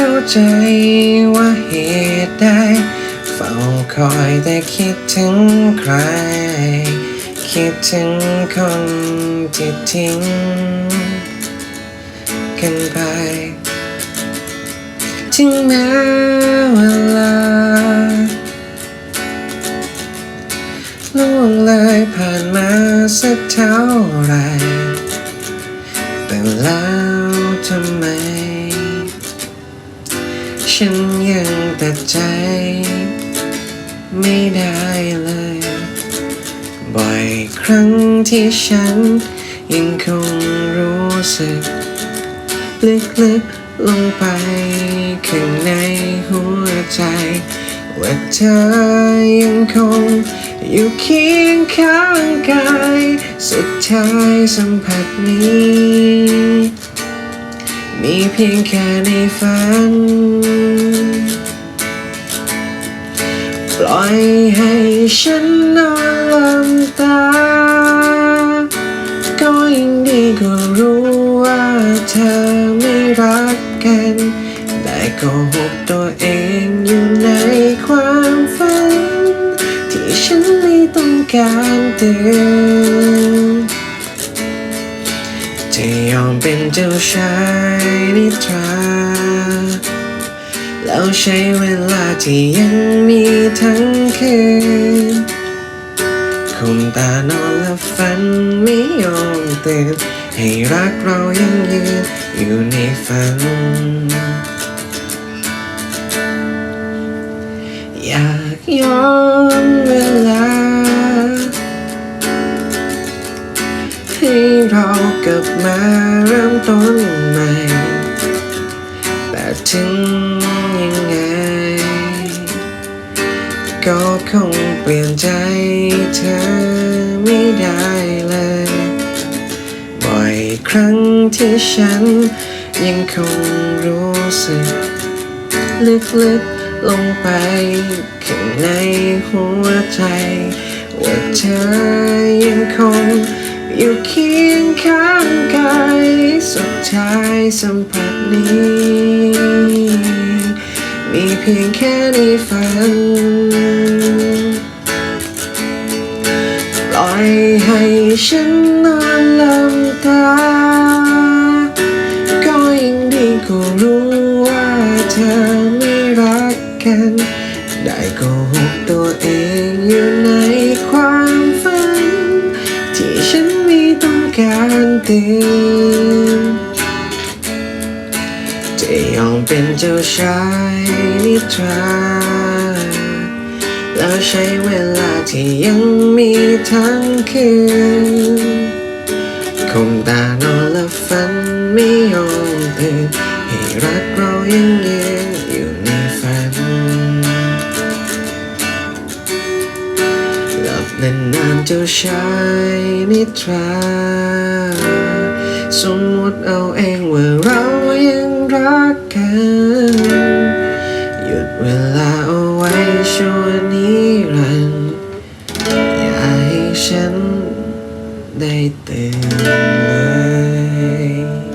เข้าใจว่าเหตุใดเฝ้าคอยแต่คิดถึงใคร คิดถึงคนที่ทิ้งกันไปถึงแม้เวลาล่วงเลยผ่านมาสักเท่าไหรแต่แล้วทำไม ฉันยังตัดใจ ไม่ได้เลย บ่อยครั้งที่ฉัน ยังคงรู้สึก ลึกๆลงไป ข้างในหัวใจ ว่าเธอยังคง อยู่เคียงข้างกาย สุดท้ายสัมผัสนี้ มีเพียงแค่ในฝัน ปล่อยให้ฉันนอนหลับตา ก็ยังดีกว่ารู้ว่าเธอไม่รักกันได้โกหกตัวเองอยู่ในความฝัน ที่ฉันไม่ต้องการเตือน จะยอมเป็นเจ้าชายนิทรา แล้วใช้เวลาที่ยังมีทั้งคืนคุมตานอนและฝันไม่ยอมตื่นให้รักเรายังยืนอยู่ในฝัน อยากย้อน ให้เรากลับมาเริ่มต้นใหม่ แต่ถึงยังไง ก็คงเปลี่ยนใจเธอไม่ได้เลย บ่อยครั้งที่ฉันยังคงรู้สึก ลึกๆลงไปข้างในหัวใจ ว่าเธอยังคง อยู่เคียงข้างกายสุดท้ายสัมผัสนี้ มีเพียงแค่ในฝันปล่อยให้ฉันนอนหลับตา ก็ยังดีกว่ารู้ว่าเธอไม่รักกัน ได้โกหกตัวเองอยู่ใน เตือนจะยอมเป็นเจ้าชายนิทราแล้วใช้เวลาที่ยังมีทั้งคืนคมตานอนและฝันไม่ยอมตื่นให้รักเรายังยืนอยู่ใน หลับนานๆเจ้าชายนิทรา สมมติเอาเองว่าเรายังรักกัน หยุดเวลาเอาไว้ชั่วนิรันดร์อย่าให้ฉันได้เตื่น